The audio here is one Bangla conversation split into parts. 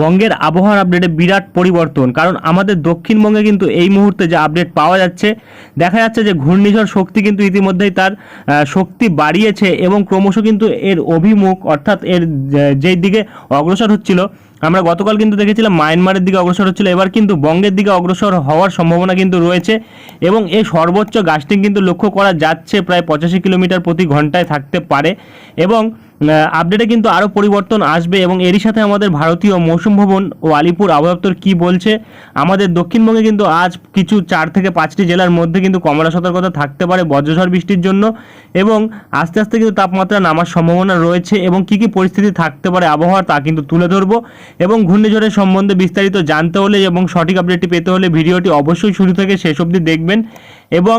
বঙ্গের আবহাওয়ার আপডেটে বিরাট পরিবর্তন। কারণ আমাদের দক্ষিণবঙ্গে কিন্তু এই মুহূর্তে যে আপডেট পাওয়া যাচ্ছে, দেখা যাচ্ছে যে ঘূর্ণিঝড় শক্তি কিন্তু ইতিমধ্যেই তার শক্তি বাড়িয়েছে এবং ক্রমশ কিন্তু এর অভিমুখ অর্থাৎ এর যেই দিকে অগ্রসর হচ্ছিল, আমরা গতকাল কিন্তু দেখেছিলাম মায়ানমারের দিকে অগ্রসর হচ্ছিল, এবার কিন্তু বঙ্গের দিকে অগ্রসর হওয়ার সম্ভাবনা কিন্তু রয়েছে এবং এই সর্বোচ্চ গাছটি কিন্তু লক্ষ্য করা যাচ্ছে প্রায় পঁচাশি কিলোমিটার প্রতি ঘন্টায় থাকতে পারে এবং আপডেটে কিন্তু আরও পরিবর্তন আসবে এবং এরই সাথে আমাদের ভারতীয় মৌসুম ভবন ও আলিপুর আবহাওয়া কী বলছে, আমাদের দক্ষিণবঙ্গে কিন্তু আজ কিছু চার থেকে পাঁচটি জেলার মধ্যে কিন্তু কমলা সতর্কতা থাকতে পারে বজ্রঝড় বৃষ্টির জন্য এবং আস্তে আস্তে কিন্তু তাপমাত্রা নামার সম্ভাবনা রয়েছে এবং কী কী পরিস্থিতি থাকতে পারে আবহাওয়ার তা কিন্তু তুলে ধরবো এবং ঘূর্ণিঝড়ের সম্বন্ধে বিস্তারিত জানতে হলে এবং সঠিক আপডেটটি পেতে হলে ভিডিওটি অবশ্যই শুরু থেকে শেষ অবধি দেখবেন এবং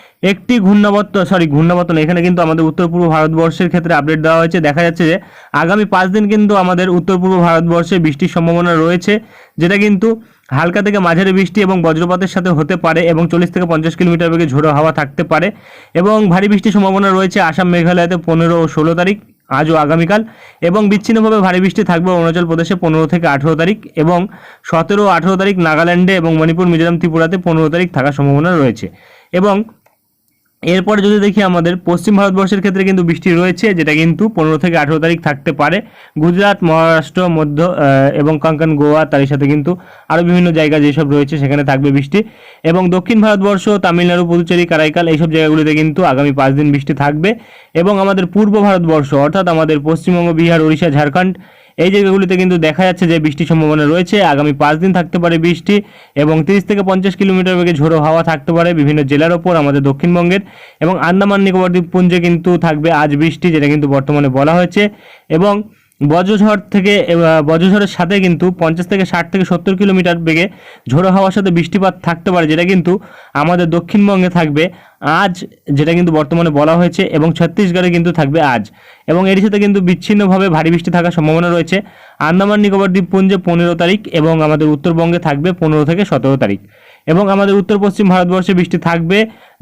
একটি ঘূর্ণাবর্ত সরি ঘূর্ণাবর্ত এখানে কিন্তু আমাদের উত্তর পূর্ব ভারতবর্ষের ক্ষেত্রে আপডেট দেওয়া হয়েছে। দেখা যাচ্ছে যে আগামী পাঁচ দিন কিন্তু আমাদের উত্তর পূর্ব ভারতবর্ষে বৃষ্টির সম্ভাবনা রয়েছে, যেটা কিন্তু হালকা থেকে মাঝারি বৃষ্টি এবং বজ্রপাতের সাথে হতে পারে এবং চল্লিশ থেকে পঞ্চাশ কিলোমিটার বেগে ঝোড়ো হাওয়া থাকতে পারে এবং ভারী বৃষ্টির সম্ভাবনা রয়েছে আসাম, মেঘালয়তে পনেরো ও ষোলো তারিখ আজ ও আগামীকাল এবং বিচ্ছিন্নভাবে ভারী বৃষ্টি থাকবে অরুণাচল প্রদেশে পনেরো থেকে আঠেরো তারিখ এবং সতেরো আঠেরো তারিখ নাগাল্যান্ডে এবং মণিপুর, মিজোরাম, ত্রিপুরাতে পনেরো তারিখ থাকার সম্ভাবনা রয়েছে এবং এরপরে যদি দেখি আমাদের পশ্চিম ভারতবর্ষের ক্ষেত্রে কিন্তু বৃষ্টি রয়েছে, যেটা কিন্তু পনেরো থেকে আঠেরো তারিখ থাকতে পারে। গুজরাট, মহারাষ্ট্র, মধ্য এবং কঙ্কন, গোয়া তার সাথে কিন্তু আরও বিভিন্ন জায়গা যেসব রয়েছে সেখানে থাকবে বৃষ্টি। এবং দক্ষিণ ভারতবর্ষ, তামিলনাড়ু, পুদুচেরি, কারাইকাল এইসব জায়গাগুলিতে কিন্তু আগামী পাঁচ দিন বৃষ্টি থাকবে। এবং আমাদের পূর্ব ভারতবর্ষ, অর্থাৎ আমাদের পশ্চিমবঙ্গ, বিহার, ওড়িশা, ঝাড়খণ্ড এই জায়গাগুলিতে কিন্তু দেখা যাচ্ছে যে বৃষ্টির সম্ভাবনা রয়েছে। আগামী পাঁচ দিন থাকতে পারে বৃষ্টি এবং তিরিশ থেকে পঞ্চাশ কিলোমিটার বেগে ঝোড়ো হাওয়া থাকতে পারে বিভিন্ন জেলার ওপর, আমাদের দক্ষিণবঙ্গের এবং আন্দামান নিকোবর দ্বীপপুঞ্জে কিন্তু থাকবে আজ বৃষ্টি, যেটা কিন্তু বর্তমানে বলা হয়েছে। এবং বজ্রঝড় থেকে বজ্রঝড়ের সাথে কিন্তু পঞ্চাশ থেকে ষাট থেকে সত্তর কিলোমিটার বেগে ঝোড়ো হাওয়ার সাথে বৃষ্টিপাত থাকতে পারে, যেটা কিন্তু আমাদের দক্ষিণবঙ্গে থাকবে আজ, যেটা কিন্তু বর্তমানে বলা হয়েছে, এবং ছত্তিশগড়ে কিন্তু থাকবে আজ। এবং এর সাথে কিন্তু বিচ্ছিন্নভাবে ভারী বৃষ্টি থাকার সম্ভাবনা রয়েছে। আন্দামান নিকোবর দ্বীপপুঞ্জে পনেরো তারিখ এবং আমাদের উত্তরবঙ্গে থাকবে পনেরো থেকে সতেরো তারিখ। এবং আমাদের উত্তর পশ্চিম ভারতবর্ষে বৃষ্টি থাকবে,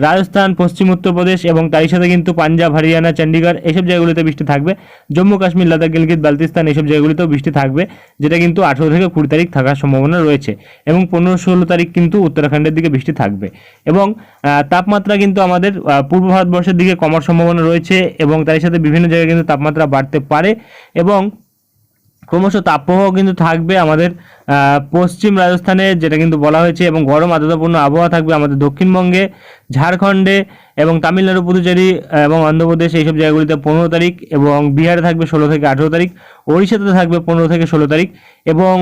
রাজস্থান, পশ্চিম উত্তরপ্রদেশ এবং তারই সাথে কিন্তু পাঞ্জাব, হরিয়ানা চণ্ডীগড় এসব জায়গাগুলিতে বৃষ্টি থাকবে। জম্মু কাশ্মীর, লাদাখ, গিলগিত বালতিস্তান এসব জায়গাগুলিতেও বৃষ্টি থাকবে, যেটা কিন্তু আঠেরো থেকে কুড়ি তারিখ থাকার সম্ভাবনা রয়েছে এবং পনেরো ষোলো তারিখ কিন্তু উত্তরাখণ্ডের দিকে বৃষ্টি থাকবে। এবং তাপমাত্রা কিন্তু আমাদের পূর্ব ভারতবর্ষের দিকে কমার সম্ভাবনা রয়েছে এবং তার সাথে বিভিন্ন জায়গায় কিন্তু তাপমাত্রা বাড়তে পারে এবং ক্রমশ তাপপ্রবাহ কিন্তু থাকবে আমাদের পশ্চিম রাজস্থানে, যেটা কিন্তু বলা হয়েছে, এবং গরম আর্দ্রতাপূর্ণ আবহাওয়া থাকবে আমাদের দক্ষিণবঙ্গে, ঝাড়খণ্ডে এবং তামিলনাড়ু, পুদুচেরি এবং অন্ধ্রপ্রদেশ, এইসব জায়গাগুলিতে পনেরো তারিখ এবং বিহারে থাকবে ষোলো থেকে আঠেরো তারিখ, ওড়িশাতে থাকবে পনেরো থেকে ষোলো তারিখ, এবং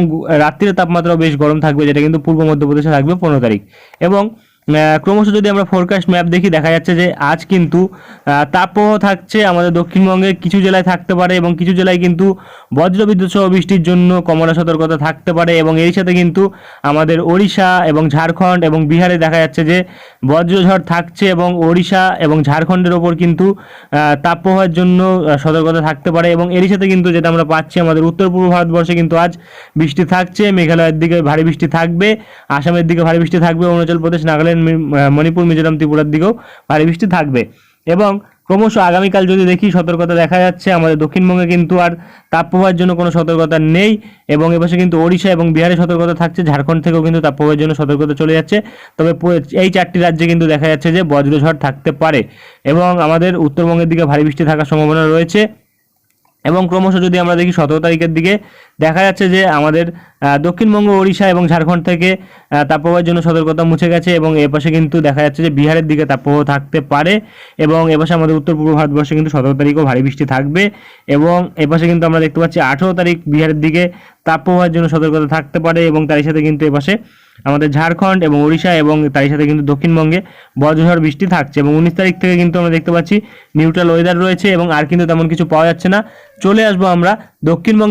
রাত্রির তাপমাত্রাও বেশ গরম থাকবে, যেটা কিন্তু পূর্ব মধ্যপ্রদেশে থাকবে পনেরো তারিখ। এবং ক্রমশ যদি আমরা ফোরকাস্ট ম্যাপ দেখি, দেখা যাচ্ছে যে আজ কিন্তু তাপপ্রবাহ থাকছে। আমাদের দক্ষিণবঙ্গে কিছু জেলায় থাকতে পারে এবং কিছু জেলায় কিন্তু বজ্রবিদ্যুৎ সহ বৃষ্টির জন্য কমলা সতর্কতা থাকতে পারে এবং এর সাথে কিন্তু আমাদের ওড়িশা এবং ঝাড়খণ্ড এবং বিহারে দেখা যাচ্ছে যে বজ্রঝড় থাকছে এবং ওড়িশা এবং ঝাড়খণ্ডের ওপর কিন্তু তাপপ্রবাহের জন্য সতর্কতা থাকতে পারে এবং এরই সাথে কিন্তু যেটা আমরা পাচ্ছি আমাদের উত্তর পূর্ব ভারতবর্ষে কিন্তু আজ বৃষ্টি থাকছে। মেঘালয়ের দিকে ভারী বৃষ্টি থাকবে, আসামের দিকে ভারী বৃষ্টি থাকবে, অরুণাচল প্রদেশ, নাগাল্যান্ড আহ, মণিপুর মিজোরাম ত্রিপুরার দিকেও ভারী বৃষ্টি থাকবে। এবং ক্রমশ আগামীকাল যদি দেখি সতর্কতা দেখা যাচ্ছে আমাদের দক্ষিণবঙ্গে কিন্তু আর তাপপ্রবাহের জন্য কোনো সতর্কতা নেই এবং এপাশে কিন্তু ওড়িশা এবং বিহারে সতর্কতা থাকছে ঝাড়খণ্ড থেকেও কিন্তু তাপপ্রবাহের জন্য সতর্কতা চলে যাচ্ছে। তবে এই চারটি রাজ্যে কিন্তু দেখা যাচ্ছে যে বজ্রঝড় থাকতে পারে এবং আমাদের উত্তরবঙ্গের দিকে ভারী বৃষ্টি থাকার সম্ভাবনা রয়েছে। এবং ক্রমশ যদি আমরা দেখি সতেরো তারিখের দিকে, দেখা যাচ্ছে যে আমাদের দক্ষিণবঙ্গ, ওড়িশা এবং ঝাড়খণ্ড থেকে তাপপ্রবাহের জন্য সতর্কতা মুছে গেছে এবং এপাশে কিন্তু দেখা যাচ্ছে যে বিহারের দিকে তাপপ্রবাহ থাকতে পারে এবং এপাশে আমাদের উত্তর পূর্ব ভারতবর্ষে কিন্তু সতেরো তারিখও ভারী বৃষ্টি থাকবে এবং এপাশে কিন্তু আমরা দেখতে পাচ্ছি আঠেরো তারিখ বিহারের দিকে তাপপ্রবাহের জন্য সতর্কতা থাকতে পারে এবং তারই সাথে কিন্তু এপাশে আমাদের ঝাড়খণ্ড এবং উড়িষ্যা এবং তারই সাথে কিন্তু দক্ষিণবঙ্গে বজ্রঝড় বৃষ্টি থাকছে এবং উনিশ তারিখ থেকে কিন্তু আমরা দেখতে পাচ্ছি নিউট্রাল ওয়েদার রয়েছে এবং আর কিন্তু তেমন কিছু পাওয়া যাচ্ছে না। চলে আসব আমরা দক্ষিণবঙ্গে।